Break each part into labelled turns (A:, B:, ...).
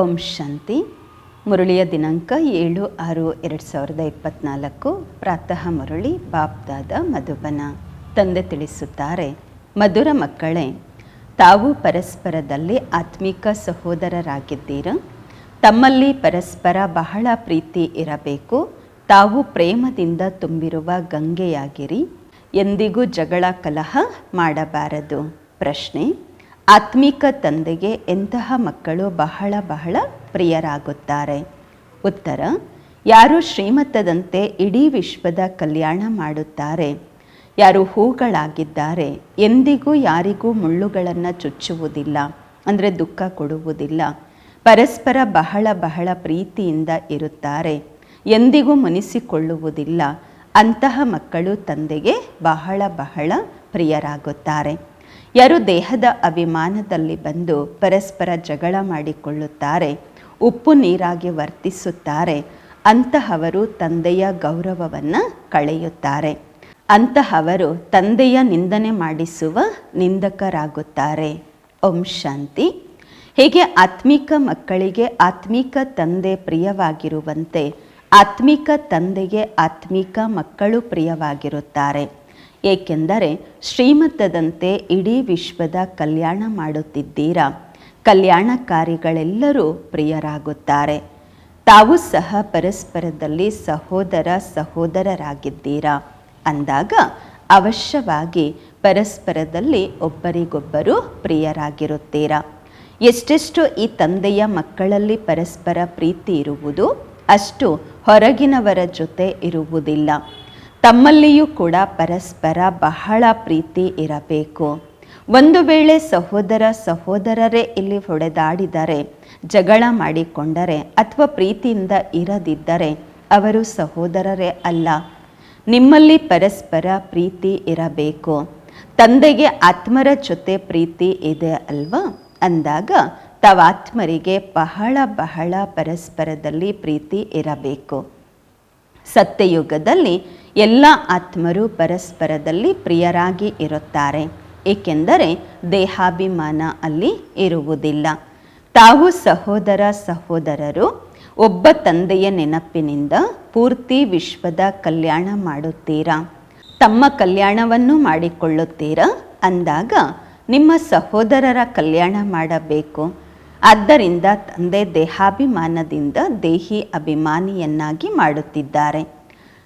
A: ಓಂ ಶಾಂತಿ. ಮುರಳಿಯ ದಿನಾಂಕ ಏಳು ಆರು ಎರಡು ಸಾವಿರದ ಇಪ್ಪತ್ನಾಲ್ಕು. ಪ್ರಾತಃ ಮುರಳಿ, ಬಾಪ್ದಾದ ಮಧುಬನ. ತಂದೆ ತಿಳಿಸುತ್ತಾರೆ, ಮಧುರ ಮಕ್ಕಳೇ, ತಾವು ಪರಸ್ಪರದಲ್ಲಿ ಆತ್ಮಿಕ ಸಹೋದರರಾಗಿದ್ದೀರ? ತಮ್ಮಲ್ಲಿ ಪರಸ್ಪರ ಬಹಳ ಪ್ರೀತಿ ಇರಬೇಕು. ತಾವು ಪ್ರೇಮದಿಂದ ತುಂಬಿರುವ ಗಂಗೆಯಾಗಿರಿ. ಎಂದಿಗೂ ಜಗಳ ಕಲಹ ಮಾಡಬಾರದು. ಪ್ರಶ್ನೆ. ಆತ್ಮಿಕ ತಂದೆಗೆ ಎಂತಹ ಮಕ್ಕಳು ಬಹಳ ಬಹಳ ಪ್ರಿಯರಾಗುತ್ತಾರೆ? ಉತ್ತರ, ಯಾರು ಶ್ರೀಮತದಂತೆ ಇಡೀ ವಿಶ್ವದ ಕಲ್ಯಾಣ ಮಾಡುತ್ತಾರೆ? ಯಾರು ಹೂಗಳಾಗಿದ್ದಾರೆ? ಎಂದಿಗೂ ಯಾರಿಗೂ ಮುಳ್ಳುಗಳನ್ನು ಚುಚ್ಚುವುದಿಲ್ಲ, ಅಂದರೆ ದುಃಖ ಕೊಡುವುದಿಲ್ಲ. ಪರಸ್ಪರ ಬಹಳ ಬಹಳ ಪ್ರೀತಿಯಿಂದ ಇರುತ್ತಾರೆ, ಎಂದಿಗೂ ಮುನಿಸಿಕೊಳ್ಳುವುದಿಲ್ಲ. ಅಂತಹ ಮಕ್ಕಳು ತಂದೆಗೆ ಬಹಳ ಬಹಳ ಪ್ರಿಯರಾಗುತ್ತಾರೆ. ಯಾರು ದೇಹದ ಅಭಿಮಾನದಲ್ಲಿ ಬಂದು ಪರಸ್ಪರ ಜಗಳ ಮಾಡಿಕೊಳ್ಳುತ್ತಾರೆ, ಉಪ್ಪು ನೀರಾಗಿ ವರ್ತಿಸುತ್ತಾರೆ, ಅಂತಹವರು ತಂದೆಯ ಗೌರವವನ್ನು ಕಳೆಯುತ್ತಾರೆ. ಅಂತಹವರು ತಂದೆಯ ನಿಂದನೆ ಮಾಡಿಸುವ ನಿಂದಕರಾಗುತ್ತಾರೆ. ಓಂ ಶಾಂತಿ. ಹೀಗೆ ಆತ್ಮಿಕ ಮಕ್ಕಳಿಗೆ ಆತ್ಮಿಕ ತಂದೆ ಪ್ರಿಯವಾಗಿರುವಂತೆ ಆತ್ಮಿಕ ತಂದೆಗೆ ಆತ್ಮಿಕ ಮಕ್ಕಳು ಪ್ರಿಯವಾಗಿರುತ್ತಾರೆ. ಏಕೆಂದರೆ ಶ್ರೀಮದ್ದದಂತೆ ಇಡೀ ವಿಶ್ವದ ಕಲ್ಯಾಣ ಮಾಡುತ್ತಿದ್ದೀರಾ? ಕಲ್ಯಾಣಕಾರಿಗಳೆಲ್ಲರೂ ಪ್ರಿಯರಾಗುತ್ತಾರೆ. ತಾವು ಸಹ ಪರಸ್ಪರದಲ್ಲಿ ಸಹೋದರ ಸಹೋದರರಾಗಿದ್ದೀರಾ? ಅಂದಾಗ ಅವಶ್ಯವಾಗಿ ಪರಸ್ಪರದಲ್ಲಿ ಒಬ್ಬರಿಗೊಬ್ಬರು ಪ್ರಿಯರಾಗಿರುತ್ತೀರಾ? ಎಷ್ಟೆಷ್ಟು ಈ ತಂದೆಯ ಮಕ್ಕಳಲ್ಲಿ ಪರಸ್ಪರ ಪ್ರೀತಿ ಇರುವುದು ಅಷ್ಟು ಹೊರಗಿನವರ ಜೊತೆ ಇರುವುದಿಲ್ಲ. ತಮ್ಮಲ್ಲಿಯೂ ಕೂಡ ಪರಸ್ಪರ ಬಹಳ ಪ್ರೀತಿ ಇರಬೇಕು. ಒಂದು ವೇಳೆ ಸಹೋದರ ಸಹೋದರರೇ ಇಲ್ಲಿ ಹೊಡೆದಾಡಿದರೆ, ಜಗಳ ಮಾಡಿಕೊಂಡರೆ ಅಥವಾ ಪ್ರೀತಿಯಿಂದ ಇರದಿದ್ದರೆ ಅವರು ಸಹೋದರರೇ ಅಲ್ಲ. ನಿಮ್ಮಲ್ಲಿ ಪರಸ್ಪರ ಪ್ರೀತಿ ಇರಬೇಕು. ತಂದೆಗೆ ಆತ್ಮರ ಜೊತೆ ಪ್ರೀತಿ ಇದೆ ಅಲ್ವಾ? ಅಂದಾಗ ತಾವಾತ್ಮರಿಗೆ ಬಹಳ ಬಹಳ ಪರಸ್ಪರದಲ್ಲಿ ಪ್ರೀತಿ ಇರಬೇಕು. ಸತ್ಯಯುಗದಲ್ಲಿ ಎಲ್ಲ ಆತ್ಮರು ಪರಸ್ಪರದಲ್ಲಿ ಪ್ರಿಯರಾಗಿ ಇರುತ್ತಾರೆ. ಏಕೆಂದರೆ ದೇಹಾಭಿಮಾನ ಅಲ್ಲಿ ಇರುವುದಿಲ್ಲ. ತಾವು ಸಹೋದರ ಸಹೋದರರು, ಒಬ್ಬ ತಂದೆಯ ನೆನಪಿನಿಂದ ಪೂರ್ತಿ ವಿಶ್ವದ ಕಲ್ಯಾಣ ಮಾಡುತ್ತೀರಾ? ತಮ್ಮ ಕಲ್ಯಾಣವನ್ನು ಮಾಡಿಕೊಳ್ಳುತ್ತೀರಾ? ಅಂದಾಗ ನಿಮ್ಮ ಸಹೋದರರ ಕಲ್ಯಾಣ ಮಾಡಬೇಕು. ಆದ್ದರಿಂದ ತಂದೆ ದೇಹಾಭಿಮಾನದಿಂದ ದೇಹಿ ಅಭಿಮಾನಿಯನ್ನಾಗಿ ಮಾಡುತ್ತಿದ್ದಾರೆ.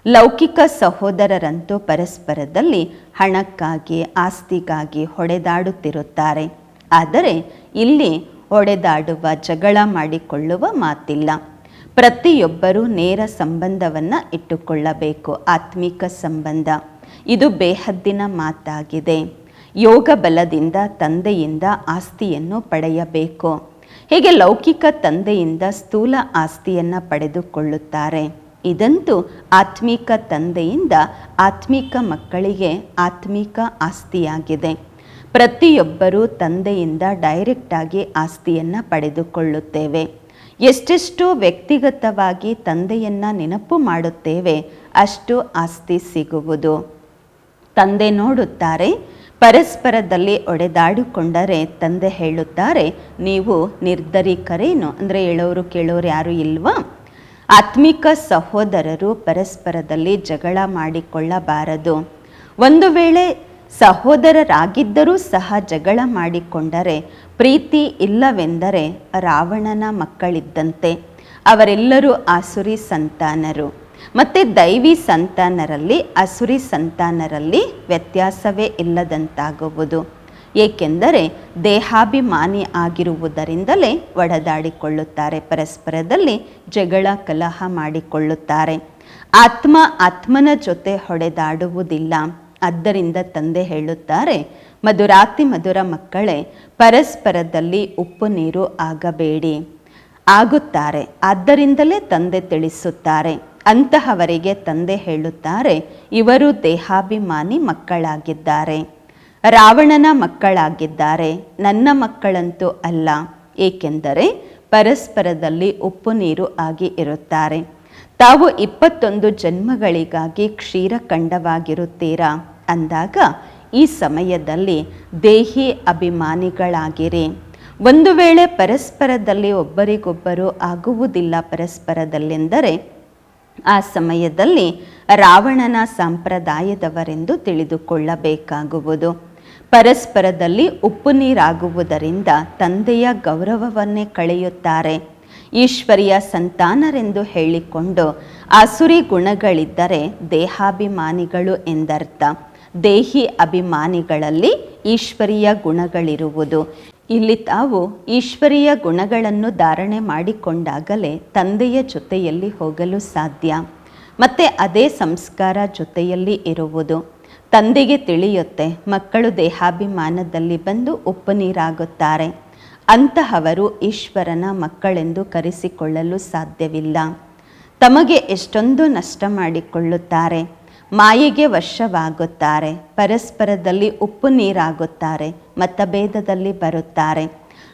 A: ಲೌಕಿಕ ಸಹೋದರರಂತೂ ಪರಸ್ಪರದಲ್ಲಿ ಹಣಕ್ಕಾಗಿ, ಆಸ್ತಿಗಾಗಿ ಹೊಡೆದಾಡುತ್ತಿರುತ್ತಾರೆ. ಆದರೆ ಇಲ್ಲಿ ಹೊಡೆದಾಡುವ ಜಗಳ ಮಾಡಿಕೊಳ್ಳುವ ಮಾತಿಲ್ಲ. ಪ್ರತಿಯೊಬ್ಬರೂ ನೇರ ಸಂಬಂಧವನ್ನು ಇಟ್ಟುಕೊಳ್ಳಬೇಕು, ಆತ್ಮಿಕ ಸಂಬಂಧ. ಇದು ಬೇಹದ್ದಿನ ಮಾತಾಗಿದೆ. ಯೋಗ ಬಲದಿಂದ ತಂದೆಯಿಂದ ಆಸ್ತಿಯನ್ನು ಪಡೆಯಬೇಕು. ಹೀಗೆ ಲೌಕಿಕ ತಂದೆಯಿಂದ ಸ್ಥೂಲ ಆಸ್ತಿಯನ್ನು ಪಡೆದುಕೊಳ್ಳುತ್ತಾರೆ? ಇದಂತೂ ಆತ್ಮಿಕ ತಂದೆಯಿಂದ ಆತ್ಮಿಕ ಮಕ್ಕಳಿಗೆ ಆತ್ಮಿಕ ಆಸ್ತಿಯಾಗಿದೆ. ಪ್ರತಿಯೊಬ್ಬರೂ ತಂದೆಯಿಂದ ಡೈರೆಕ್ಟಾಗಿ ಆಸ್ತಿಯನ್ನು ಪಡೆದುಕೊಳ್ಳುತ್ತೇವೆ. ಎಷ್ಟೆಷ್ಟು ವ್ಯಕ್ತಿಗತವಾಗಿ ತಂದೆಯನ್ನು ನೆನಪು ಮಾಡುತ್ತೇವೆ, ಅಷ್ಟು ಆಸ್ತಿ ಸಿಗುವುದು. ತಂದೆ ನೋಡುತ್ತಾರೆ ಪರಸ್ಪರದಲ್ಲಿ ಒಡೆದಾಡಿಕೊಂಡರೆ ತಂದೆ ಹೇಳುತ್ತಾರೆ, ನೀವು ನಿರ್ಧರಿಕರೇನು ಅಂದರೆ ಹೇಳೋರು ಕೇಳೋರು ಯಾರು ಇಲ್ವಾ? ಆತ್ಮಿಕ ಸಹೋದರರು ಪರಸ್ಪರದಲ್ಲಿ ಜಗಳ ಮಾಡಿಕೊಳ್ಳಬಾರದು. ಒಂದು ವೇಳೆ ಸಹೋದರರಾಗಿದ್ದರೂ ಸಹ ಜಗಳ ಮಾಡಿಕೊಂಡರೆ ಪ್ರೀತಿ ಇಲ್ಲವೆಂದರೆ ರಾವಣನ ಮಕ್ಕಳಿದ್ದಂತೆ, ಅವರೆಲ್ಲರೂ ಆಸುರಿ ಸಂತಾನರು. ಮತ್ತು ದೈವಿ ಸಂತಾನರಲ್ಲಿ, ಅಸುರಿ ಸಂತಾನರಲ್ಲಿ ವ್ಯತ್ಯಾಸವೇ ಇಲ್ಲದಂತಾಗುವುದು. ಏಕೆಂದರೆ ದೇಹಾಭಿಮಾನಿ ಆಗಿರುವುದರಿಂದಲೇ ಒಡೆದಾಡಿಕೊಳ್ಳುತ್ತಾರೆ, ಪರಸ್ಪರದಲ್ಲಿ ಜಗಳ ಕಲಹ ಮಾಡಿಕೊಳ್ಳುತ್ತಾರೆ. ಆತ್ಮ ಆತ್ಮನ ಜೊತೆ ಹೊಡೆದಾಡುವುದಿಲ್ಲ. ಆದ್ದರಿಂದ ತಂದೆ ಹೇಳುತ್ತಾರೆ, ಮಧುರಾತಿ ಮಧುರ ಮಕ್ಕಳೇ, ಪರಸ್ಪರದಲ್ಲಿ ಉಪ್ಪು ನೀರು ಆಗಬೇಡಿ. ಆಗುತ್ತಾರೆ, ಆದ್ದರಿಂದಲೇ ತಂದೆ ತಿಳಿಸುತ್ತಾರೆ. ಅಂತಹವರಿಗೆ ತಂದೆ ಹೇಳುತ್ತಾರೆ, ಇವರು ದೇಹಾಭಿಮಾನಿ ಮಕ್ಕಳಾಗಿದ್ದಾರೆ. ರಾವಣನ ಮಕ್ಕಳಾಗಿದ್ದಾರೆ, ನನ್ನ ಮಕ್ಕಳಂತೂ ಅಲ್ಲ, ಏಕೆಂದರೆ ಪರಸ್ಪರದಲ್ಲಿ ಉಪ್ಪು ನೀರು ಆಗಿ ಇರುತ್ತಾರೆ. ತಾವು ಇಪ್ಪತ್ತೊಂದು ಜನ್ಮಗಳಿಗಾಗಿ ಕ್ಷೀರಖಂಡವಾಗಿರುತ್ತೀರಾ ಅಂದಾಗ, ಈ ಸಮಯದಲ್ಲಿ ದೇಹಿ ಅಭಿಮಾನಿಗಳಾಗಿರಿ. ಒಂದು ವೇಳೆ ಪರಸ್ಪರದಲ್ಲಿ ಒಬ್ಬರಿಗೊಬ್ಬರು ಆಗುವುದಿಲ್ಲ ಪರಸ್ಪರದಲ್ಲೆಂದರೆ ಆ ಸಮಯದಲ್ಲಿ ರಾವಣನ ಸಂಪ್ರದಾಯದವರೆಂದು ತಿಳಿದುಕೊಳ್ಳಬೇಕಾಗುವುದು. ಪರಸ್ಪರದಲ್ಲಿ ಉಪ್ಪು ನೀರಾಗುವುದರಿಂದ ತಂದೆಯ ಗೌರವವನ್ನೇ ಕಳೆಯುತ್ತಾರೆ. ಈಶ್ವರಿಯ ಸಂತಾನರೆಂದು ಹೇಳಿಕೊಂಡು ಅಸುರಿ ಗುಣಗಳಿದ್ದರೆ ದೇಹಾಭಿಮಾನಿಗಳು ಎಂದರ್ಥ. ದೇಹಿ ಅಭಿಮಾನಿಗಳಲ್ಲಿ ಈಶ್ವರಿಯ ಗುಣಗಳಿರುವುದು. ಇಲ್ಲಿ ತಾವು ಈಶ್ವರೀಯ ಗುಣಗಳನ್ನು ಧಾರಣೆ ಮಾಡಿಕೊಂಡಾಗಲೇ ತಂದೆಯ ಜೊತೆಯಲ್ಲಿ ಹೋಗಲು ಸಾಧ್ಯ. ಮತ್ತೆ ಅದೇ ಸಂಸ್ಕಾರ ಜೊತೆಯಲ್ಲಿ ಇರುವುದು. ತಂದೆಗೆ ತಿಳಿಯುತ್ತೆ, ಮಕ್ಕಳು ದೇಹಾಭಿಮಾನದಲ್ಲಿ ಬಂದು ಉಪ್ಪು ನೀರಾಗುತ್ತಾರೆ. ಅಂತಹವರು ಈಶ್ವರನ ಮಕ್ಕಳೆಂದು ಕರೆಸಿಕೊಳ್ಳಲು ಸಾಧ್ಯವಿಲ್ಲ. ತಮಗೆ ಎಷ್ಟೊಂದು ನಷ್ಟ ಮಾಡಿಕೊಳ್ಳುತ್ತಾರೆ. ಮಾಯೆಗೆ ವಶವಾಗುತ್ತಾರೆ, ಪರಸ್ಪರದಲ್ಲಿ ಉಪ್ಪು ನೀರಾಗುತ್ತಾರೆ. ಮತಭೇದದಲ್ಲಿ ಬರುತ್ತಾರೆ.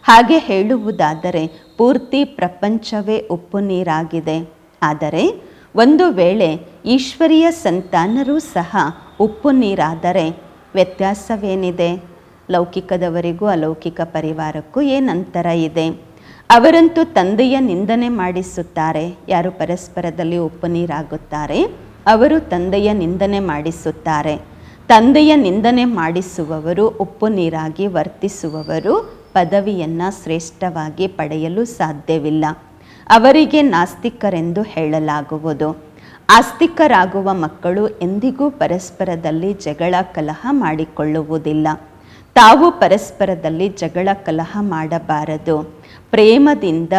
A: ಹಾಗೆ ಹೇಳುವುದಾದರೆ, ಪೂರ್ತಿ ಪ್ರಪಂಚವೇ ಉಪ್ಪು ನೀರಾಗಿದೆ. ಆದರೆ, ಒಂದು ವೇಳೆ ಈಶ್ವರೀಯ ಸಂತಾನರೂ ಸಹ ಉಪ್ಪು ನೀರಾದರೆ ವ್ಯತ್ಯಾಸವೇನಿದೆ? ಲೌಕಿಕದವರಿಗೂ ಅಲೌಕಿಕ ಪರಿವಾರಕ್ಕೂ ಏನಂತರ ಇದೆ? ಅವರಂತೂ ತಂದೆಯ ನಿಂದನೆ ಮಾಡಿಸುತ್ತಾರೆ. ಯಾರು ಪರಸ್ಪರದಲ್ಲಿ ಉಪ್ಪು ನೀರಾಗುತ್ತಾರೆ, ಅವರು ತಂದೆಯ ನಿಂದನೆ ಮಾಡಿಸುತ್ತಾರೆ. ತಂದೆಯ ನಿಂದನೆ ಮಾಡಿಸುವವರು, ಉಪ್ಪು ನೀರಾಗಿ ವರ್ತಿಸುವವರು, ಪದವಿಯನ್ನು ಶ್ರೇಷ್ಠವಾಗಿ ಪಡೆಯಲು ಸಾಧ್ಯವಿಲ್ಲ. ಅವರಿಗೆ ನಾಸ್ತಿಕರೆಂದು ಹೇಳಲಾಗುವುದು. ಆಸ್ತಿಕರಾಗುವ ಮಕ್ಕಳು ಎಂದಿಗೂ ಪರಸ್ಪರದಲ್ಲಿ ಜಗಳ ಕಲಹ ಮಾಡಿಕೊಳ್ಳುವುದಿಲ್ಲ. ತಾವು ಪರಸ್ಪರದಲ್ಲಿ ಜಗಳ ಕಲಹ ಮಾಡಬಾರದು. ಪ್ರೇಮದಿಂದ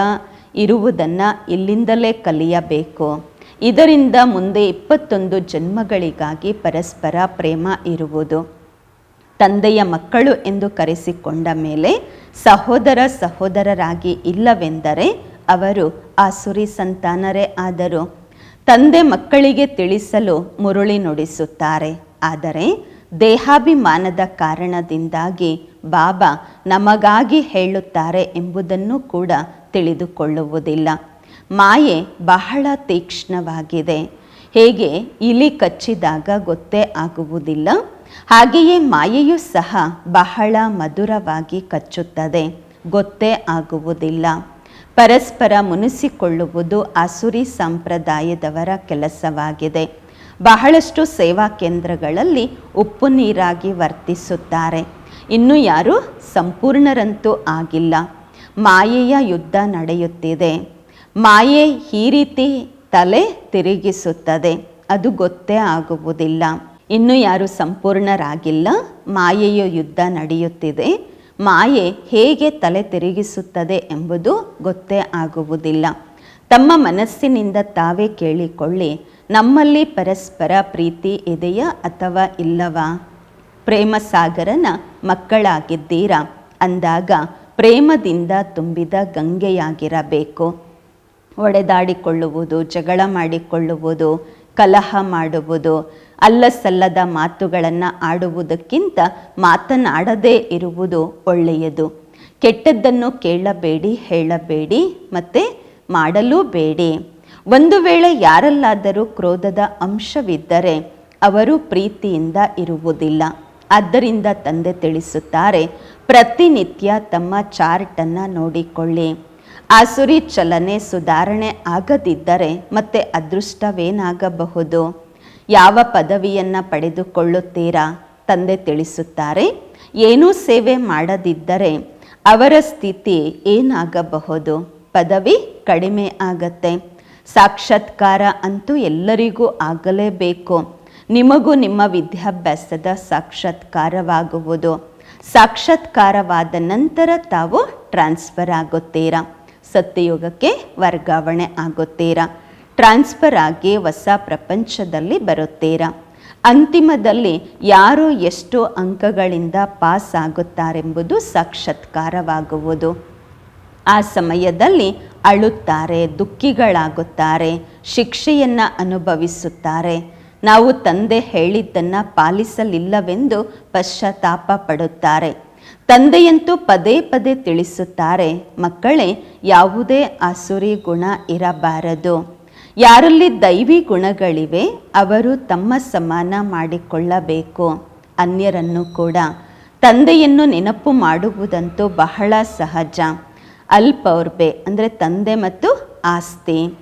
A: ಇರುವುದನ್ನು ಇಲ್ಲಿಂದಲೇ ಕಲಿಯಬೇಕು. ಇದರಿಂದ ಮುಂದೆ ಇಪ್ಪತ್ತೊಂದು ಜನ್ಮಗಳಿಗಾಗಿ ಪರಸ್ಪರ ಪ್ರೇಮ ಇರುವುದು. ತಂದೆಯ ಮಕ್ಕಳು ಎಂದು ಕರೆಸಿಕೊಂಡ ಮೇಲೆ ಸಹೋದರ ಸಹೋದರರಾಗಿ ಇಲ್ಲವೆಂದರೆ ಅವರು ಆಸುರಿ ಸಂತಾನರೇ ಆದರು. ತಂದೆ ಮಕ್ಕಳಿಗೆ ತಿಳಿಸಲು ಮುರುಳಿ ನುಡಿಸುತ್ತಾರೆ. ಆದರೆ ದೇಹಾಭಿಮಾನದ ಕಾರಣದಿಂದಾಗಿ ಬಾಬಾ ನಮಗಾಗಿ ಹೇಳುತ್ತಾರೆ ಎಂಬುದನ್ನು ಕೂಡ ತಿಳಿದುಕೊಳ್ಳುವುದಿಲ್ಲ. ಮಾಯೆ ಬಹಳ ತೀಕ್ಷ್ಣವಾಗಿದೆ. ಹೇಗೆ ಇಲಿ ಕಚ್ಚಿದಾಗ ಗೊತ್ತೇ ಆಗುವುದಿಲ್ಲ. ಹಾಗೆಯೇ ಮಾಯೆಯೂ ಸಹ ಬಹಳ ಮಧುರವಾಗಿ ಕಚ್ಚುತ್ತದೆ. ಗೊತ್ತೇ ಆಗುವುದಿಲ್ಲ. ಪರಸ್ಪರ ಮುನಿಸಿಕೊಳ್ಳುವುದು ಅಸುರಿ ಸಂಪ್ರದಾಯದವರ ಕೆಲಸವಾಗಿದೆ. ಬಹಳಷ್ಟು ಸೇವಾ ಕೇಂದ್ರಗಳಲ್ಲಿ ಉಪ್ಪು ನೀರಾಗಿ ವರ್ತಿಸುತ್ತಾರೆ. ಇನ್ನು ಯಾರು ಸಂಪೂರ್ಣರಂತೂ ಆಗಿಲ್ಲ. ಮಾಯೆಯ ಯುದ್ಧ ನಡೆಯುತ್ತಿದೆ. ಮಾಯೆ ಈ ರೀತಿ ತಲೆ ತಿರುಗಿಸುತ್ತದೆ. ಅದು ಗೊತ್ತೇ ಆಗುವುದಿಲ್ಲ. ಇನ್ನು ಯಾರು ಸಂಪೂರ್ಣರಾಗಿಲ್ಲ, ಮಾಯೆಯ ಯುದ್ಧ ನಡೆಯುತ್ತಿದೆ. ಮಾಯೆ ಹೇಗೆ ತಲೆ ತಿರುಗಿಸುತ್ತದೆ ಎಂಬುದು ಗೊತ್ತೇ ಆಗುವುದಿಲ್ಲ. ತಮ್ಮ ಮನಸ್ಸಿನಿಂದ ತಾವೇ ಕೇಳಿಕೊಳ್ಳಿ, ನಮ್ಮಲ್ಲಿ ಪರಸ್ಪರ ಪ್ರೀತಿ ಇದೆಯಾ ಅಥವಾ ಇಲ್ಲವಾ? ಪ್ರೇಮ ಸಾಗರನ ಮಕ್ಕಳಾಗಿದ್ದೀರಾ? ಅಂದಾಗ ಪ್ರೇಮದಿಂದ ತುಂಬಿದ ಗಂಗೆಯಾಗಿರಬೇಕು. ಒಡೆದಾಡಿಕೊಳ್ಳುವುದು ಜಗಳ ಮಾಡಿಕೊಳ್ಳುವುದು, ಕಲಹ ಮಾಡುವುದು, ಅಲ್ಲಸಲ್ಲದ ಮಾತುಗಳನ್ನು ಆಡುವುದಕ್ಕಿಂತ ಮಾತನಾಡದೇ ಇರುವುದು ಒಳ್ಳೆಯದು. ಕೆಟ್ಟದ್ದನ್ನು ಕೇಳಬೇಡಿ, ಹೇಳಬೇಡಿ ಮತ್ತು ಮಾಡಲೂ ಬೇಡಿ ಒಂದು ವೇಳೆ ಯಾರಲ್ಲಾದರೂ ಕ್ರೋಧದ ಅಂಶವಿದ್ದರೆ ಅವರು ಪ್ರೀತಿಯಿಂದ ಇರುವುದಿಲ್ಲ. ಆದ್ದರಿಂದ ತಂದೆ ತಿಳಿಸುತ್ತಾರೆ, ಪ್ರತಿನಿತ್ಯ ತಮ್ಮ ಚಾರ್ಟನ್ನು ನೋಡಿಕೊಳ್ಳಿ. ಆಸುರಿ ಚಲನೆ ಸುಧಾರಣೆ ಆಗದಿದ್ದರೆ ಮತ್ತೆ ಅದೃಷ್ಟವೇನಾಗಬಹುದು? ಯಾವ ಪದವಿಯನ್ನು ಪಡೆದುಕೊಳ್ಳುತ್ತೀರಾ? ತಂದೆ ತಿಳಿಸುತ್ತಾರೆ, ಏನೂ ಸೇವೆ ಮಾಡದಿದ್ದರೆ ಅವರ ಸ್ಥಿತಿ ಏನಾಗಬಹುದು? ಪದವಿ ಕಡಿಮೆ ಆಗತ್ತೆ. ಸಾಕ್ಷಾತ್ಕಾರ ಅಂತೂ ಎಲ್ಲರಿಗೂ ಆಗಲೇಬೇಕು. ನಿಮಗೂ ನಿಮ್ಮ ವಿದ್ಯಾಭ್ಯಾಸದ ಸಾಕ್ಷಾತ್ಕಾರವಾಗುವುದು. ಸಾಕ್ಷಾತ್ಕಾರವಾದ ನಂತರ ತಾವು ಟ್ರಾನ್ಸ್ಫರ್ ಆಗುತ್ತೀರಾ? ಸತ್ಯಯುಗಕ್ಕೆ ವರ್ಗಾವಣೆ ಆಗುತ್ತೀರಾ? ಟ್ರಾನ್ಸ್ಫರ್ ಆಗಿ ಹೊಸ ಪ್ರಪಂಚದಲ್ಲಿ ಬರುತ್ತೀರಾ? ಅಂತಿಮದಲ್ಲಿ ಯಾರು ಎಷ್ಟು ಅಂಕಗಳಿಂದ ಪಾಸ್ ಆಗುತ್ತಾರೆಂಬುದು ಸಾಕ್ಷಾತ್ಕಾರವಾಗುವುದು. ಆ ಸಮಯದಲ್ಲಿ ಅಳುತ್ತಾರೆ, ದುಃಖಿಗಳಾಗುತ್ತಾರೆ, ಶಿಕ್ಷೆಯನ್ನು ಅನುಭವಿಸುತ್ತಾರೆ. ನಾವು ತಂದೆ ಹೇಳಿದ್ದನ್ನು ಪಾಲಿಸಲಿಲ್ಲವೆಂದು ಪಶ್ಚಾತ್ತಾಪ ಪಡುತ್ತಾರೆ. ತಂದೆಯಂತೂ ಪದೇ ಪದೇ ತಿಳಿಸುತ್ತಾರೆ, ಮಕ್ಕಳೇ, ಯಾವುದೇ ಆಸುರಿ ಗುಣ ಇರಬಾರದು. ಯಾರಲ್ಲಿ ದೈವಿ ಗುಣಗಳಿವೆ, ಅವರು ತಮ್ಮ ಸಮಾನ ಮಾಡಿಕೊಳ್ಳಬೇಕು. ಅನ್ಯರನ್ನು ಕೂಡ. ತಂದೆಯನ್ನು ನೆನಪು ಮಾಡುವುದಂತೂ ಬಹಳ ಸಹಜ. ಅಲ್ಪೌರ್ಬೆ, ಅಂದರೆ ತಂದೆ ಮತ್ತು ಆಸ್ತಿ.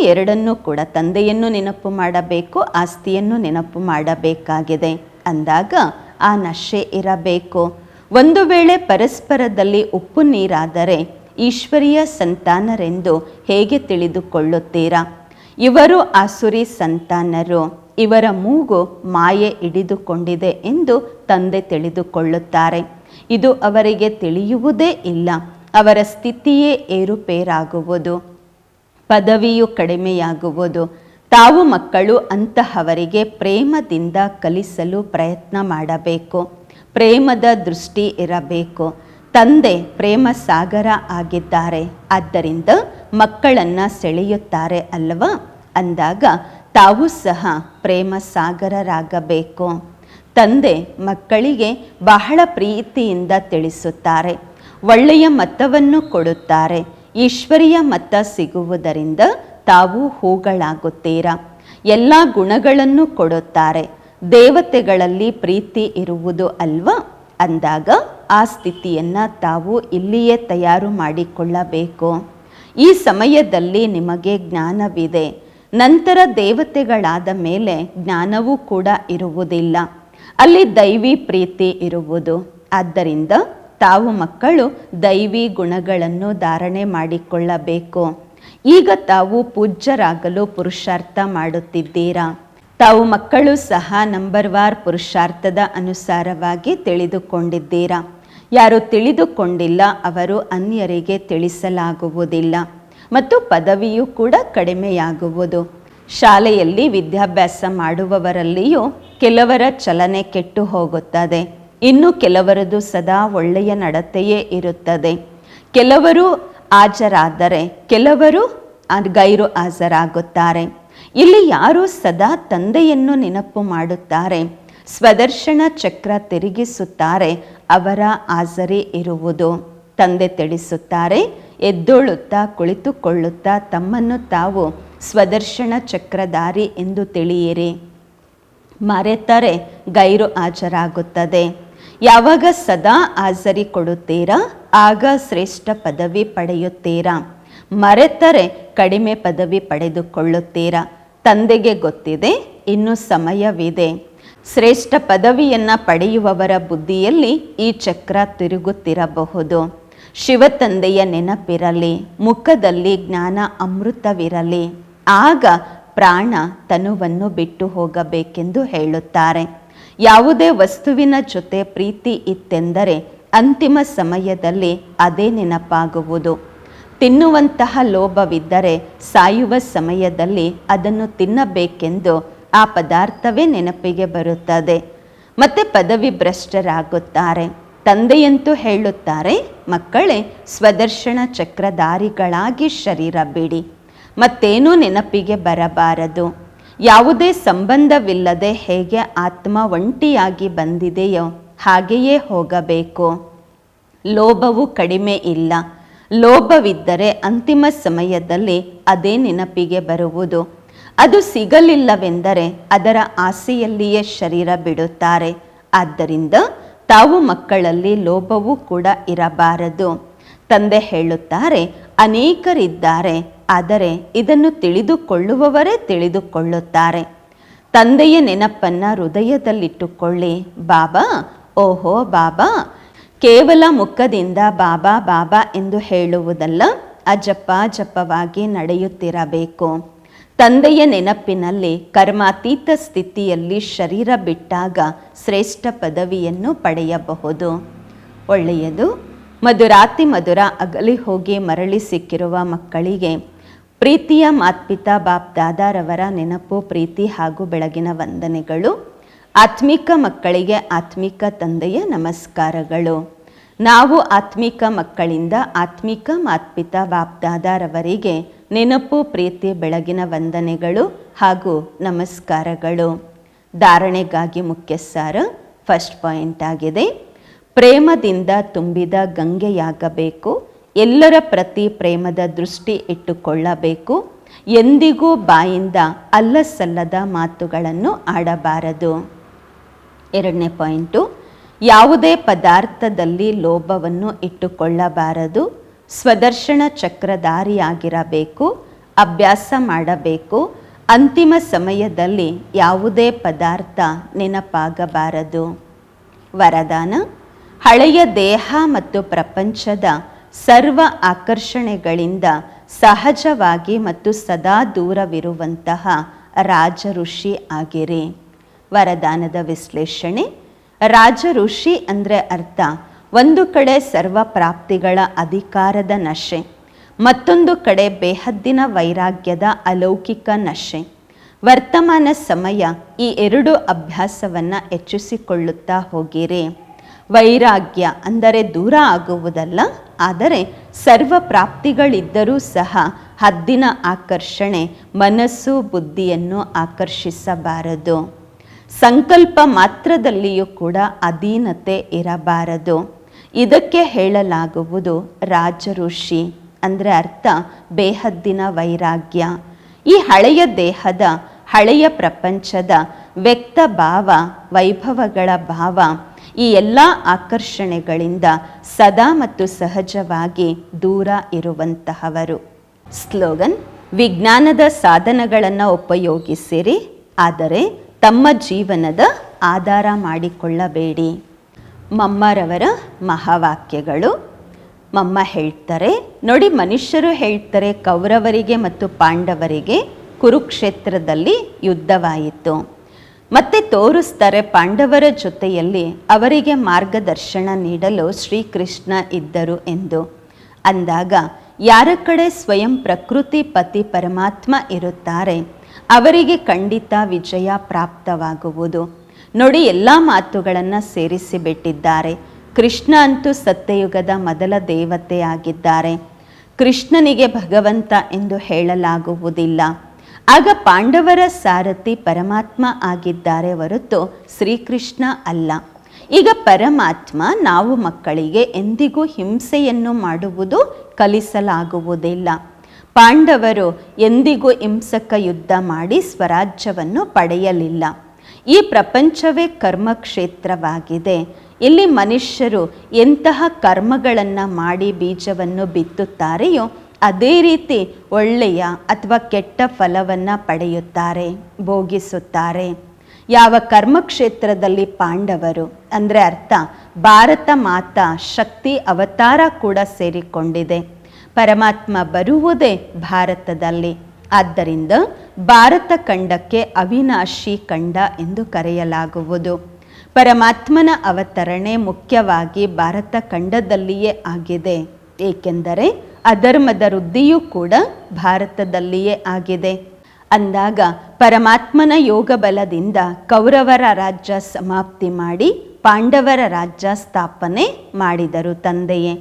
A: ಎರಡನ್ನೂ ಕೂಡ. ತಂದೆಯನ್ನು ನೆನಪು ಮಾಡಬೇಕು, ಆಸ್ತಿಯನ್ನು ನೆನಪು ಮಾಡಬೇಕಾಗಿದೆ. ಅಂದಾಗ ಆ ನಶೆ ಇರಬೇಕು. ಒಂದು ವೇಳೆ ಪರಸ್ಪರದಲ್ಲಿ ಉಪ್ಪು ನೀರಾದರೆ ಈಶ್ವರೀಯ ಸಂತಾನರೆಂದು ಹೇಗೆ ತಿಳಿದುಕೊಳ್ಳುತ್ತೀರಾ? ಇವರು ಆಸುರಿ ಸಂತಾನರು, ಇವರ ಮೂಗು ಮಾಯೆ ಹಿಡಿದುಕೊಂಡಿದೆ ಎಂದು ತಂದೆ ತಿಳಿದುಕೊಳ್ಳುತ್ತಾರೆ. ಇದು ಅವರಿಗೆ ತಿಳಿಯುವುದೇ ಇಲ್ಲ, ಅವರ ಸ್ಥಿತಿಯೇ ಏರುಪೇರಾಗುವುದು, ಪದವಿಯು ಕಡಿಮೆಯಾಗುವುದು. ತಾವು ಮಕ್ಕಳು ಅಂತಹವರಿಗೆ ಪ್ರೇಮದಿಂದ ಕಲಿಸಲು ಪ್ರಯತ್ನ ಮಾಡಬೇಕು. ಪ್ರೇಮದ ದೃಷ್ಟಿ ಇರಬೇಕು. ತಂದೆ ಪ್ರೇಮ ಸಾಗರ ಆಗಿದ್ದಾರೆ. ಆದ್ದರಿಂದ ಮಕ್ಕಳನ್ನು ಸೆಳೆಯುತ್ತಾರೆ ಅಲ್ವಾ? ಅಂದಾಗ ತಾವು ಸಹ ಪ್ರೇಮ ಸಾಗರರಾಗಬೇಕು. ತಂದೆ ಮಕ್ಕಳಿಗೆ ಬಹಳ ಪ್ರೀತಿಯಿಂದ ತಿಳಿಸುತ್ತಾರೆ. ಒಳ್ಳೆಯ ಮತವನ್ನು ಕೊಡುತ್ತಾರೆ. ಈಶ್ವರಿಯ ಮತ ಸಿಗುವುದರಿಂದ ತಾವು ಹೂಗಳಾಗುತ್ತೀರಾ? ಎಲ್ಲ ಗುಣಗಳನ್ನು ಕೊಡುತ್ತಾರೆ. ದೇವತೆಗಳಲ್ಲಿ ಪ್ರೀತಿ ಇರುವುದು ಅಲ್ವಾ? ಅಂದಾಗ ಆ ಸ್ಥಿತಿಯನ್ನು ತಾವು ಇಲ್ಲಿಯೇ ತಯಾರು ಮಾಡಿಕೊಳ್ಳಬೇಕು. ಈ ಸಮಯದಲ್ಲಿ ನಿಮಗೆ ಜ್ಞಾನವಿದೆ. ನಂತರ ದೇವತೆಗಳಾದ ಮೇಲೆ ಜ್ಞಾನವೂ ಕೂಡ ಇರುವುದಿಲ್ಲ. ಅಲ್ಲಿ ದೈವಿ ಪ್ರೀತಿ ಇರುವುದು. ಆದ್ದರಿಂದ ತಾವು ಮಕ್ಕಳು ದೈವಿ ಗುಣಗಳನ್ನು ಧಾರಣೆ ಮಾಡಿಕೊಳ್ಳಬೇಕು. ಈಗ ತಾವು ಪೂಜ್ಯರಾಗಲು ಪುರುಷಾರ್ಥ ಮಾಡುತ್ತಿದ್ದೀರಾ? ತಾವು ಮಕ್ಕಳು ಸಹ ನಂಬರ್ ವಾರ್ ಪುರುಷಾರ್ಥದ ಅನುಸಾರವಾಗಿ ತಿಳಿದುಕೊಂಡಿದ್ದೀರಾ? ಯಾರು ತಿಳಿದುಕೊಂಡಿಲ್ಲ ಅವರು ಅನ್ಯರಿಗೆ ತಿಳಿಸಲಾಗುವುದಿಲ್ಲ ಮತ್ತು ಪದವಿಯೂ ಕೂಡ ಕಡಿಮೆಯಾಗುವುದು. ಶಾಲೆಯಲ್ಲಿ ವಿದ್ಯಾಭ್ಯಾಸ ಮಾಡುವವರಲ್ಲಿಯೂ ಕೆಲವರ ಚಲನೆ ಕೆಟ್ಟು ಹೋಗುತ್ತದೆ. ಇನ್ನು ಕೆಲವರದು ಸದಾ ಒಳ್ಳೆಯ ನಡತೆಯೇ ಇರುತ್ತದೆ. ಕೆಲವರು ಹಾಜರಾದರೆ, ಕೆಲವರು ಗೈರು ಹಾಜರಾಗುತ್ತಾರೆ. ಇಲ್ಲಿ ಯಾರು ಸದಾ ತಂದೆಯನ್ನು ನೆನಪು ಮಾಡುತ್ತಾರೆ? ಸ್ವದರ್ಶನ ಚಕ್ರ ತಿರುಗಿಸುತ್ತಾರೆ, ಅವರ ಹಾಜರಿ ಇರುವುದು. ತಂದೆ ತಿಳಿಸುತ್ತಾರೆ, ಎದ್ದೋಳುತ್ತಾ ಕುಳಿತುಕೊಳ್ಳುತ್ತಾ ತಮ್ಮನ್ನು ತಾವು ಸ್ವದರ್ಶನ ಚಕ್ರಧಾರಿ ಎಂದು ತಿಳಿಯಿರಿ. ಮರೆತರೆ ಗೈರು ಹಾಜರಾಗುತ್ತದೆ. ಯಾವಾಗ ಸದಾ ಹಾಜರಿ ಕೊಡುತ್ತೀರಾ? ಆಗ ಶ್ರೇಷ್ಠ ಪದವಿ ಪಡೆಯುತ್ತೀರಾ? ಮರೆತರೆ ಕಡಿಮೆ ಪದವಿ ಪಡೆದುಕೊಳ್ಳುತ್ತೀರಾ? ತಂದೆಗೆ ಗೊತ್ತಿದೆ, ಇನ್ನು ಸಮಯವಿದೆ. ಶ್ರೇಷ್ಠ ಪದವಿಯನ್ನು ಪಡೆಯುವವರ ಬುದ್ಧಿಯಲ್ಲಿ ಈ ಚಕ್ರ ತಿರುಗುತ್ತಿರಬಹುದು. ಶಿವ ತಂದೆಯ ನೆನಪಿರಲಿ, ಮುಖದಲ್ಲಿ ಜ್ಞಾನ ಅಮೃತವಿರಲಿ. ಆಗ ಪ್ರಾಣ ತನುವನ್ನು ಬಿಟ್ಟು ಹೋಗಬೇಕೆಂದು ಹೇಳುತ್ತಾರೆ. ಯಾವುದೇ ವಸ್ತುವಿನ ಜೊತೆ ಪ್ರೀತಿ ಇತ್ತೆಂದರೆ ಅಂತಿಮ ಸಮಯದಲ್ಲಿ ಅದೇ ನೆನಪಾಗುವುದು. ತಿನ್ನುವಂತಹ ಲೋಭವಿದ್ದರೆ ಸಾಯುವ ಸಮಯದಲ್ಲಿ ಅದನ್ನು ತಿನ್ನಬೇಕೆಂದು ಆ ಪದಾರ್ಥವೇ ನೆನಪಿಗೆ ಬರುತ್ತದೆ. ಮತ್ತೆ ಪದವಿ ಭ್ರಷ್ಟರಾಗುತ್ತಾರೆ ತಂದೆಯಂತೂ ಹೇಳುತ್ತಾರೆ, ಮಕ್ಕಳೇ, ಸ್ವದರ್ಶನ ಚಕ್ರಧಾರಿಗಳಾಗಿ ಶರೀರ ಬಿಡಿ. ಮತ್ತೇನೂ ನೆನಪಿಗೆ ಬರಬಾರದು. ಯಾವುದೇ ಸಂಬಂಧವಿಲ್ಲದೆ ಹೇಗೆ ಆತ್ಮ ಒಂಟಿಯಾಗಿ ಬಂದಿದೆಯೋ ಹಾಗೆಯೇ ಹೋಗಬೇಕು. ಲೋಭವು ಕಡಿಮೆ ಇಲ್ಲ. ಲೋಭವಿದ್ದರೆ ಅಂತಿಮ ಸಮಯದಲ್ಲಿ ಅದೇ ನೆನಪಿಗೆ ಬರುವುದು. ಅದು ಸಿಗಲಿಲ್ಲವೆಂದರೆ ಅದರ ಆಸೆಯಲ್ಲಿಯೇ ಶರೀರ ಬಿಡುತ್ತಾರೆ. ಆದ್ದರಿಂದ ತಾವು ಮಕ್ಕಳಲ್ಲಿ ಲೋಭವೂ ಕೂಡ ಇರಬಾರದು. ತಂದೆ ಹೇಳುತ್ತಾರೆ, ಅನೇಕರಿದ್ದಾರೆ, ಆದರೆ ಇದನ್ನು ತಿಳಿದುಕೊಳ್ಳುವವರೇ ತಿಳಿದುಕೊಳ್ಳುತ್ತಾರೆ. ತಂದೆಯ ನೆನಪನ್ನು ಹೃದಯದಲ್ಲಿಟ್ಟುಕೊಳ್ಳಿ. ಬಾಬಾ, ಓಹೋ ಬಾಬಾ ಕೇವಲ ಮುಖದಿಂದ ಬಾಬಾ ಬಾಬಾ ಎಂದು ಹೇಳುವುದಲ್ಲ, ಅಜಪ್ಪ ಜಪವಾಗಿ ನಡೆಯುತ್ತಿರಬೇಕು. ತಂದೆಯ ನೆನಪಿನಲ್ಲಿ ಕರ್ಮಾತೀತ ಸ್ಥಿತಿಯಲ್ಲಿ ಶರೀರ ಬಿಟ್ಟಾಗ ಶ್ರೇಷ್ಠ ಪದವಿಯನ್ನು ಪಡೆಯಬಹುದು. ಒಳ್ಳೆಯದು, ಮಧುರಾತಿ ಮಧುರ ಅಗಲಿ ಹೋಗಿ ಮರಳಿ ಸಿಕ್ಕಿರುವ ಮಕ್ಕಳಿಗೆ ಪ್ರೀತಿಯ ಮಾತ್ಪಿತಾ ಬಾಪ್ ದಾದಾರವರ ನೆನಪು, ಪ್ರೀತಿ ಹಾಗೂ ಬೆಳಗಿನ ವಂದನೆಗಳು ಆತ್ಮಿಕ ಮಕ್ಕಳಿಗೆ ಆತ್ಮಿಕ ತಂದೆಯ ನಮಸ್ಕಾರಗಳು. ನಾವು ಆತ್ಮಿಕ ಮಕ್ಕಳಿಂದ ಆತ್ಮಿಕ ಮಾತ್ಪಿತಾ ವಾಪ್ದಾದಾರವರಿಗೆ ನೆನಪು, ಪ್ರೀತಿ, ಬೆಳಗಿನ ವಂದನೆಗಳು ಹಾಗೂ ನಮಸ್ಕಾರಗಳು. ಧಾರಣೆಗಾಗಿ ಮುಖ್ಯ ಫಸ್ಟ್ ಪಾಯಿಂಟ್ ಆಗಿದೆ. ಪ್ರೇಮದಿಂದ ತುಂಬಿದ ಗಂಗೆಯಾಗಬೇಕು. ಎಲ್ಲರ ಪ್ರತಿ ಪ್ರೇಮದ ದೃಷ್ಟಿ ಇಟ್ಟುಕೊಳ್ಳಬೇಕು. ಎಂದಿಗೂ ಬಾಯಿಂದ ಅಲ್ಲಸಲ್ಲದ ಮಾತುಗಳನ್ನು ಆಡಬಾರದು. ಎರಡನೇ ಪಾಯಿಂಟು, ಯಾವುದೇ ಪದಾರ್ಥದಲ್ಲಿ ಲೋಭವನ್ನು ಇಟ್ಟುಕೊಳ್ಳಬಾರದು, ಸ್ವದರ್ಶನ ಚಕ್ರಧಾರಿಯಾಗಿರಬೇಕು, ಅಭ್ಯಾಸ ಮಾಡಬೇಕು, ಅಂತಿಮ ಸಮಯದಲ್ಲಿ ಯಾವುದೇ ಪದಾರ್ಥ ನೆನಪಾಗಬಾರದು. ವರದಾನ, ಹಳೆಯ ದೇಹ ಮತ್ತು ಪ್ರಪಂಚದ ಸರ್ವ ಆಕರ್ಷಣೆಗಳಿಂದ ಸಹಜವಾಗಿ ಮತ್ತು ಸದಾ ದೂರವಿರುವಂತಹ ರಾಜಋಷಿ ಆಗಿರಿ. ವರದಾನದ ವಿಶ್ಲೇಷಣೆ. ರಾಜಋಷಿ ಅಂದರೆ ಅರ್ಥ, ಒಂದು ಕಡೆ ಸರ್ವ ಪ್ರಾಪ್ತಿಗಳ ಅಧಿಕಾರದ ನಶೆ, ಮತ್ತೊಂದು ಕಡೆ ಬೇಹದ್ದಿನ ವೈರಾಗ್ಯದ ಅಲೌಕಿಕ ನಶೆ. ವರ್ತಮಾನ ಸಮಯ ಈ ಎರಡು ಅಭ್ಯಾಸವನ್ನು ಹೆಚ್ಚಿಸಿಕೊಳ್ಳುತ್ತಾ ಹೋಗಿರಿ. ವೈರಾಗ್ಯ ಅಂದರೆ ದೂರ ಆಗುವುದಲ್ಲ, ಆದರೆ ಸರ್ವ ಪ್ರಾಪ್ತಿಗಳಿದ್ದರೂ ಸಹ ಹದ್ದಿನ ಆಕರ್ಷಣೆ, ಮನಸ್ಸು, ಬುದ್ಧಿಯನ್ನು ಆಕರ್ಷಿಸಬಾರದು. ಸಂಕಲ್ಪ ಮಾತ್ರದಲ್ಲಿಯೂ ಕೂಡ ಅಧೀನತೆ ಇರಬಾರದು. ಇದಕ್ಕೆ ಹೇಳಲಾಗುವುದು ರಾಜಋಷಿ, ಅಂದರೆ ಅರ್ಥ ಬೇಹದ್ದಿನ ವೈರಾಗ್ಯ. ಈ ಹಳೆಯ ದೇಹದ, ಹಳೆಯ ಪ್ರಪಂಚದ ವ್ಯಕ್ತ ಭಾವ, ವೈಭವಗಳ ಭಾವ, ಈ ಎಲ್ಲ ಆಕರ್ಷಣೆಗಳಿಂದ ಸದಾ ಮತ್ತು ಸಹಜವಾಗಿ ದೂರ ಇರುವಂತಹವರು. ಸ್ಲೋಗನ್, ವಿಜ್ಞಾನದ ಸಾಧನಗಳನ್ನು ಉಪಯೋಗಿಸಿರಿ, ಆದರೆ ತಮ್ಮ ಜೀವನದ ಆಧಾರ ಮಾಡಿಕೊಳ್ಳಬೇಡಿ. ಮಮ್ಮರವರ ಮಹಾವಾಕ್ಯಗಳು. ಮಮ್ಮ ಹೇಳ್ತಾರೆ, ನೋಡಿ ಮನುಷ್ಯರು ಹೇಳ್ತಾರೆ, ಕೌರವರಿಗೆ ಮತ್ತು ಪಾಂಡವರಿಗೆ ಕುರುಕ್ಷೇತ್ರದಲ್ಲಿ ಯುದ್ಧವಾಯಿತು. ಮತ್ತೆ ತೋರಿಸ್ತಾರೆ ಪಾಂಡವರ ಜೊತೆಯಲ್ಲಿ ಅವರಿಗೆ ಮಾರ್ಗದರ್ಶನ ನೀಡಲು ಶ್ರೀಕೃಷ್ಣ ಇದ್ದರು ಎಂದು. ಅಂದಾಗ, ಯಾರ ಕಡೆ ಸ್ವಯಂ ಪ್ರಕೃತಿ ಪತಿ ಪರಮಾತ್ಮ ಇರುತ್ತಾರೆ? ಅವರಿಗೆ ಖಂಡಿತ ವಿಜಯ ಪ್ರಾಪ್ತವಾಗುವುದು. ನೋಡಿ, ಎಲ್ಲ ಮಾತುಗಳನ್ನು ಸೇರಿಸಿಬಿಟ್ಟಿದ್ದಾರೆ ಕೃಷ್ಣ ಅಂತೂ ಸತ್ಯಯುಗದ ಮೊದಲ ದೇವತೆಯಾಗಿದ್ದಾರೆ ಕೃಷ್ಣನಿಗೆ ಭಗವಂತ ಎಂದು ಹೇಳಲಾಗುವುದಿಲ್ಲ. ಆಗ ಪಾಂಡವರ ಸಾರಥಿ ಪರಮಾತ್ಮ ಆಗಿದ್ದಾರೆ ಹೊರತು ಶ್ರೀಕೃಷ್ಣ ಅಲ್ಲ. ಈಗ ಪರಮಾತ್ಮ ನಾವು ಮಕ್ಕಳಿಗೆ ಎಂದಿಗೂ ಹಿಂಸೆಯನ್ನು ಮಾಡುವುದು ಕಲಿಸಲಾಗುವುದಿಲ್ಲ. ಪಾಂಡವರು ಎಂದಿಗೂ ಹಿಂಸಕ ಯುದ್ಧ ಮಾಡಿ ಸ್ವರಾಜ್ಯವನ್ನು ಪಡೆಯಲಿಲ್ಲ. ಈ ಪ್ರಪಂಚವೇ ಕರ್ಮಕ್ಷೇತ್ರವಾಗಿದೆ. ಇಲ್ಲಿ ಮನುಷ್ಯರು ಎಂತಹ ಕರ್ಮಗಳನ್ನು ಮಾಡಿ ಬೀಜವನ್ನು ಬಿತ್ತುತ್ತಾರೆಯೋ, ಅದೇ ರೀತಿ ಒಳ್ಳೆಯ ಅಥವಾ ಕೆಟ್ಟ ಫಲವನ್ನು ಪಡೆಯುತ್ತಾರೆ, ಭೋಗಿಸುತ್ತಾರೆ. ಯಾವ ಕರ್ಮಕ್ಷೇತ್ರದಲ್ಲಿ ಪಾಂಡವರು, ಅಂದರೆ ಅರ್ಥ, ಭಾರತ ಮಾತಾ ಶಕ್ತಿ ಅವತಾರ ಕೂಡ ಸೇರಿಕೊಂಡಿದೆ. ಪರಮಾತ್ಮ ಬರುವುದೇ ಭಾರತದಲ್ಲಿ. ಆದ್ದರಿಂದ ಭಾರತ ಖಂಡಕ್ಕೆ ಅವಿನಾಶಿ ಖಂಡ ಎಂದು ಕರೆಯಲಾಗುವುದು. ಪರಮಾತ್ಮನ ಅವತರಣೆ ಮುಖ್ಯವಾಗಿ ಭಾರತ ಖಂಡದಲ್ಲಿಯೇ ಆಗಿದೆ. ಏಕೆಂದರೆ ಅಧರ್ಮದ ವೃದ್ಧಿಯೂ ಕೂಡ ಭಾರತದಲ್ಲಿಯೇ ಆಗಿದೆ. ಅಂದಾಗ ಪರಮಾತ್ಮನ ಯೋಗ ಬಲದಿಂದ ಕೌರವರ ರಾಜ್ಯ ಸಮಾಪ್ತಿ ಮಾಡಿ ಪಾಂಡವರ ರಾಜ್ಯ ಸ್ಥಾಪನೆ ಮಾಡಿದರು ತಂದೆಯೇ.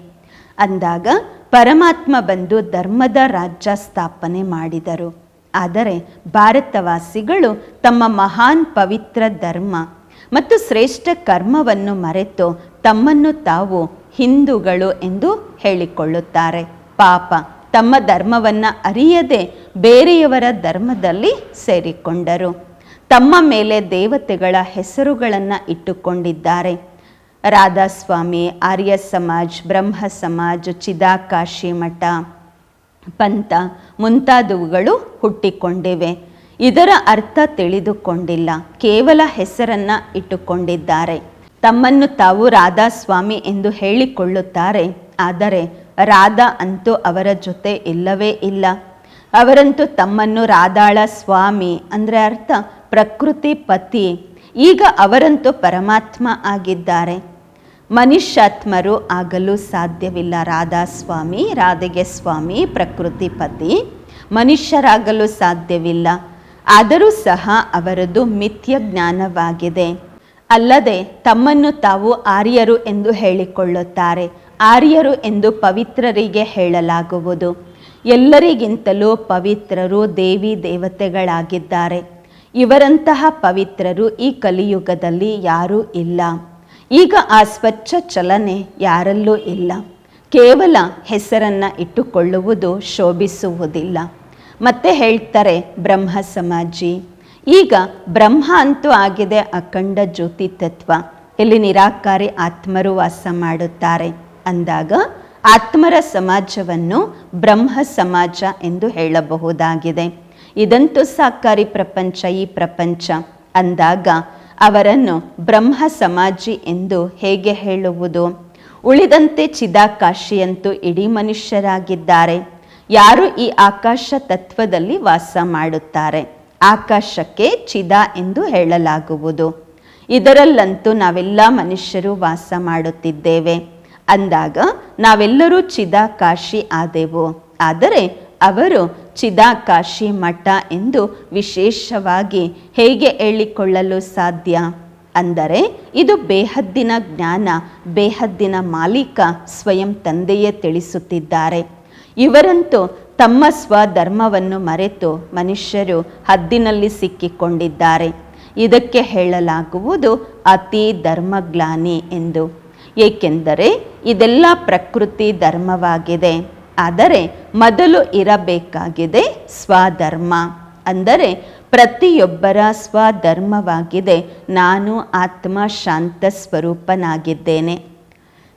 A: ಅಂದಾಗ ಪರಮಾತ್ಮ ಬಂದು ಧರ್ಮದ ರಾಜ್ಯ ಸ್ಥಾಪನೆ ಮಾಡಿದರು. ಆದರೆ ಭಾರತವಾಸಿಗಳು ತಮ್ಮ ಮಹಾನ್ ಪವಿತ್ರ ಧರ್ಮ ಮತ್ತು ಶ್ರೇಷ್ಠ ಕರ್ಮವನ್ನು ಮರೆತು ತಮ್ಮನ್ನು ತಾವು ಹಿಂದೂಗಳು ಎಂದು ಹೇಳಿಕೊಳ್ಳುತ್ತಾರೆ. ಪಾಪ ತಮ್ಮ ಧರ್ಮವನ್ನು ಅರಿಯದೆ ಬೇರೆಯವರ ಧರ್ಮದಲ್ಲಿ ಸೇರಿಕೊಂಡರು. ತಮ್ಮ ಮೇಲೆ ದೇವತೆಗಳ ಹೆಸರುಗಳನ್ನು ಇಟ್ಟುಕೊಂಡಿದ್ದಾರೆ. ರಾಧಾಸ್ವಾಮಿ, ಆರ್ಯ ಸಮಾಜ್, ಬ್ರಹ್ಮ ಸಮಾಜ್, ಚಿದಾಕಾಶಿ ಮಠ, ಪಂಥ ಮುಂತಾದವುಗಳು ಹುಟ್ಟಿಕೊಂಡಿವೆ. ಇದರ ಅರ್ಥ ತಿಳಿದುಕೊಂಡಿಲ್ಲ. ಕೇವಲ ಹೆಸರನ್ನ ಇಟ್ಟುಕೊಂಡಿದ್ದಾರೆ. ತಮ್ಮನ್ನು ತಾವು ರಾಧಾಸ್ವಾಮಿ ಎಂದು ಹೇಳಿಕೊಳ್ಳುತ್ತಾರೆ. ಆದರೆ ರಾಧಾ ಅಂತೂ ಅವರ ಜೊತೆ ಇಲ್ಲವೇ ಇಲ್ಲ. ಅವರಂತೂ ತಮ್ಮನ್ನು ರಾಧಾಳ ಸ್ವಾಮಿ ಅಂದರೆ ಅರ್ಥ ಪ್ರಕೃತಿ ಪತಿ. ಈಗ ಅವರಂತೂ ಪರಮಾತ್ಮ ಆಗಿದ್ದಾರೆ. ಮನುಷ್ಯಾತ್ಮರು ಆಗಲು ಸಾಧ್ಯವಿಲ್ಲ. ರಾಧಾಸ್ವಾಮಿ, ರಾಧೆಗೆ ಸ್ವಾಮಿ ಪ್ರಕೃತಿಪತಿ ಮನುಷ್ಯರಾಗಲು ಸಾಧ್ಯವಿಲ್ಲ. ಆದರೂ ಸಹ ಅವರದು ಮಿಥ್ಯ ಜ್ಞಾನವಾಗಿದೆ. ಅಲ್ಲದೆ ತಮ್ಮನ್ನು ತಾವು ಆರ್ಯರು ಎಂದು ಹೇಳಿಕೊಳ್ಳುತ್ತಾರೆ. ಆರ್ಯರು ಎಂದು ಪವಿತ್ರರಿಗೆ ಹೇಳಲಾಗುವುದು. ಎಲ್ಲರಿಗಿಂತಲೂ ಪವಿತ್ರರು ದೇವಿ ದೇವತೆಗಳಾಗಿದ್ದಾರೆ. ಇವರಂತಹ ಪವಿತ್ರರು ಈ ಕಲಿಯುಗದಲ್ಲಿ ಯಾರೂ ಇಲ್ಲ. ಈಗ ಆ ಸ್ವಚ್ಛ ಚಲನೆ ಯಾರಲ್ಲೂ ಇಲ್ಲ. ಕೇವಲ ಹೆಸರನ್ನು ಇಟ್ಟುಕೊಳ್ಳುವುದು ಶೋಭಿಸುವುದಿಲ್ಲ. ಮತ್ತೆ ಹೇಳ್ತಾರೆ ಬ್ರಹ್ಮ ಸಮಾಜಿ. ಈಗ ಬ್ರಹ್ಮ ಅಂತೂ ಆಗಿದೆ ಅಖಂಡ ಜ್ಯೋತಿ ತತ್ವ. ಇಲ್ಲಿ ನಿರಾಕಾರಿ ಆತ್ಮರು ವಾಸ ಮಾಡುತ್ತಾರೆ. ಅಂದಾಗ ಆತ್ಮರ ಸಮಾಜವನ್ನು ಬ್ರಹ್ಮ ಸಮಾಜ ಎಂದು ಹೇಳಬಹುದಾಗಿದೆ. ಇದಂತೂ ಸಾಕಾರಿ ಪ್ರಪಂಚ ಈ ಪ್ರಪಂಚ. ಅಂದಾಗ ಅವರನ್ನು ಬ್ರಹ್ಮ ಸಮಾಜಿ ಎಂದು ಹೇಗೆ ಹೇಳುವುದು? ಉಳಿದಂತೆ ಚಿದಾಕಾಶಿಯಂತೂ ಇಡೀ ಮನುಷ್ಯರಾಗಿದ್ದಾರೆ. ಯಾರು ಈ ಆಕಾಶ ತತ್ವದಲ್ಲಿ ವಾಸ ಮಾಡುತ್ತಾರೆ? ಆಕಾಶಕ್ಕೆ ಚಿದ ಎಂದು ಹೇಳಲಾಗುವುದು. ಇದರಲ್ಲಂತೂ ನಾವೆಲ್ಲ ಮನುಷ್ಯರು ವಾಸ ಮಾಡುತ್ತಿದ್ದೇವೆ. ಅಂದಾಗ ನಾವೆಲ್ಲರೂ ಚಿದಾಕಾಶಿ ಆದೆವು. ಆದರೆ ಅವರು ಚಿದಾಕಾಶಿ ಮಠ ಎಂದು ವಿಶೇಷವಾಗಿ ಹೇಗೆ ಹೇಳಿಕೊಳ್ಳಲು ಸಾಧ್ಯ? ಅಂದರೆ, ಇದು ಬೇಹದ್ದಿನ ಜ್ಞಾನ, ಬೇಹದ್ದಿನ ಮಾಲೀಕ ಸ್ವಯಂ ತಂದೆಯೇ ತಿಳಿಸುತ್ತಿದ್ದಾರೆ. ಇವರಂತೂ ತಮ್ಮ ಸ್ವಧರ್ಮವನ್ನು ಮರೆತು ಮನುಷ್ಯರು ಹದ್ದಿನಲ್ಲಿ ಸಿಕ್ಕಿಕೊಂಡಿದ್ದಾರೆ. ಇದಕ್ಕೆ ಹೇಳಲಾಗುವುದು ಅತಿ ಧರ್ಮಗ್ಲಾನಿ ಎಂದು. ಏಕೆಂದರೆ, ಇದೆಲ್ಲ ಪ್ರಕೃತಿ ಧರ್ಮವಾಗಿದೆ. ಆದರೆ ಮೊದಲು ಇರಬೇಕಾಗಿದೆ ಸ್ವಧರ್ಮ. ಅಂದರೆ ಪ್ರತಿಯೊಬ್ಬರ ಸ್ವಧರ್ಮವಾಗಿದೆ. ನಾನು ಆತ್ಮ ಶಾಂತ ಸ್ವರೂಪನಾಗಿದ್ದೇನೆ.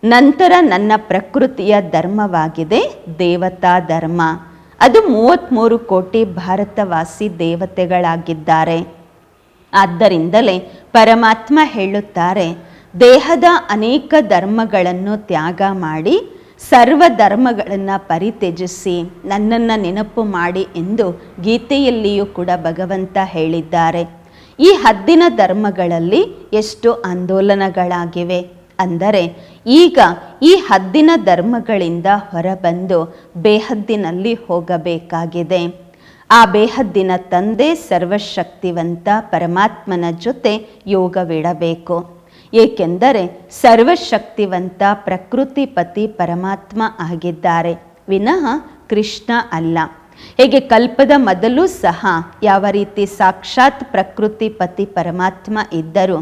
A: ನಂತರ ನನ್ನ ಪ್ರಕೃತಿಯ ಧರ್ಮವಾಗಿದೆ ದೇವತಾ ಧರ್ಮ. ಅದು ಮೂವತ್ತ್ಮೂರು ಕೋಟಿ ಭಾರತವಾಸಿ ದೇವತೆಗಳಾಗಿದ್ದಾರೆ. ಆದ್ದರಿಂದಲೇ ಪರಮಾತ್ಮ ಹೇಳುತ್ತಾರೆ, ದೇಹದ ಅನೇಕ ಧರ್ಮಗಳನ್ನು ತ್ಯಾಗ ಮಾಡಿ ಸರ್ವ ಧರ್ಮಗಳನ್ನು ಪರಿತ್ಯಜಿಸಿ ನನ್ನನ್ನು ನೆನಪು ಮಾಡಿ ಎಂದು ಗೀತೆಯಲ್ಲಿಯೂ ಕೂಡ ಭಗವಂತ ಹೇಳಿದ್ದಾರೆ. ಈ ಹದ್ದಿನ ಧರ್ಮಗಳಲ್ಲಿ ಎಷ್ಟು ಆಂದೋಲನಗಳಾಗಿವೆ ಅಂದರೆ ಈಗ ಈ ಹದ್ದಿನ ಧರ್ಮಗಳಿಂದ ಹೊರಬಂದು ಬೇಹದ್ದಿನಲ್ಲಿ ಹೋಗಬೇಕಾಗಿದೆ. ಆ ಬೇಹದ್ದಿನ ತಂದೆ ಸರ್ವಶಕ್ತಿವಂತ ಪರಮಾತ್ಮನ ಜೊತೆ ಯೋಗವಿಡಬೇಕು. ಏಕೆಂದರೆ ಸರ್ವಶಕ್ತಿವಂತ ಪ್ರಕೃತಿಪತಿ ಪರಮಾತ್ಮ ಆಗಿದ್ದಾರೆ. ವಿನಃ ಕೃಷ್ಣ ಅಲ್ಲ. ಹೇಗೆ ಕಲ್ಪದ ಮೊದಲು ಸಹ ಯಾವ ರೀತಿ ಸಾಕ್ಷಾತ್ ಪ್ರಕೃತಿಪತಿ ಪರಮಾತ್ಮ ಇದ್ದರೂ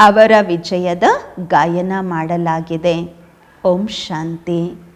A: ಅವರ ವಿಜಯದ ಗಾಯನ ಮಾಡಲಾಗಿದೆ. ಓಂ ಶಾಂತಿ.